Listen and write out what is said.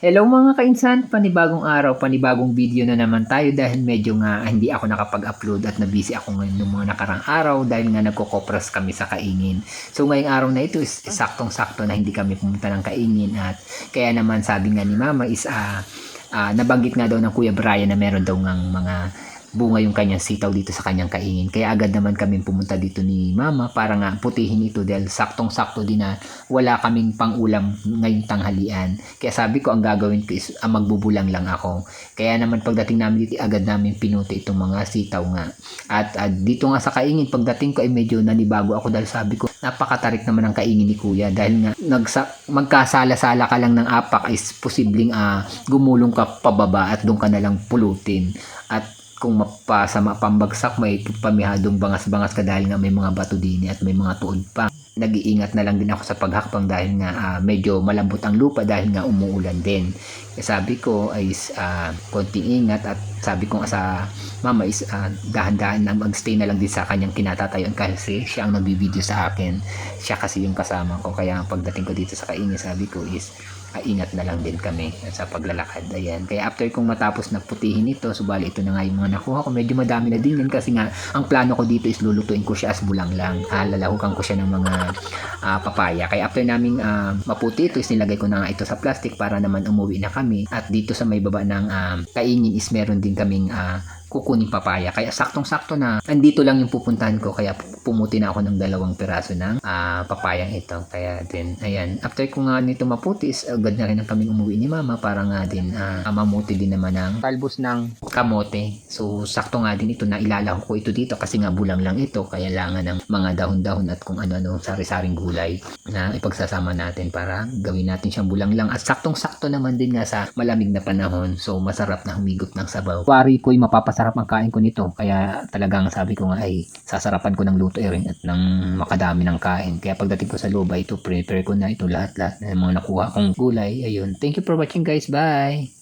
Hello mga kainsan, panibagong araw, panibagong video na naman tayo dahil medyo nga hindi ako nakapag-upload at nabisi ako ngayon ng mga nakarang araw dahil nga nagkokopras kami sa kaingin. So ngayong araw na ito is saktong-sakto na hindi kami pumunta ng kaingin at kaya naman sabi nga ni mama is ah ah, nabanggit nga daw ng Kuya Brian na meron daw ngang mga bunga yung kanyang sitaw dito sa kanyang kaingin. Kaya agad naman kami pumunta dito ni mama para nga putihin ito dahil saktong-sakto din na wala kaming pang-ulam ngayong tanghalian. Kaya sabi ko ang gagawin ko is ah, magbubulang lang ako. Kaya naman pagdating namin dito agad namin pinuti itong mga sitaw nga. At ah, dito nga sa kaingin pagdating ko ay medyo nanibago ako dahil sabi ko napakatarik naman ang kaingin ni kuya dahil nga nagsa, magkasala-sala ka lang ng apak is posibleng ah, gumulong ka pababa at doon ka na lang pulutin. At kung mapasama pambagsak may pamihadong bangas-bangas ka dahil nga may mga bato din at may mga tuod pa nag-iingat na lang din ako sa paghakbang dahil nga ah, medyo malambot ang lupa dahil nga umuulan din. Kaya sabi ko ay ah, konting ingat at sabi ko sa mama is ah, dahan-dahan na magstay na lang din sa kanyang kinatatayuan kasi siya ang nagbibideo sa akin. Siya kasi yung kasama ko kaya pagdating ko dito sa kaingin sabi ko is ah, ingat na lang din kami sa paglalakad. Ayan. Kaya after kong matapos na putihin ito, subali ito na nga yung mga nakuha ko. Medyo madami na din yan kasi nga ang plano ko dito is lulutuin ko siya as bulang lang. Ah, lalahukan ko siya ng mga ah, papaya. Kaya after naming ah, maputi ito is nilagay ko na ito sa plastic para naman umuwi na kami. At dito sa may baba ng ah, kaingin is meron din kaming ah, kukuning papaya. Kaya saktong-sakto na andito lang yung pupuntahan ko. Kaya pumuti na ako ng dalawang piraso ng ah, papayang ito. Kaya din, ayan. After ko nga nito maputi is agad na rin ang kaming umuwi ni mama para nga din ah, mamuti din naman ng talbos ng kamote. So, sakto nga din ito na ilalaho ko ito dito kasi nga bulang lang ito. Kaya langan ng mga dahon-dahon at kung ano-ano sari-saring gulay na ipagsasama natin para gawin natin siyang bulang lang. At saktong-sakto naman din nga sa malamig na panahon. So, masarap na humigop ng sabaw. Wari ko'y mapapasarap ang kain ko nito. Kaya talagang sabi ko nga ay sasarapan ko ng luto eh rin at ng makadami ng kain. Kaya pagdating ko sa loob ay ito, prepare ko na ito lahat-lahat ng mga nakuha kong gulay. Ayun. Thank you for watching guys. Bye!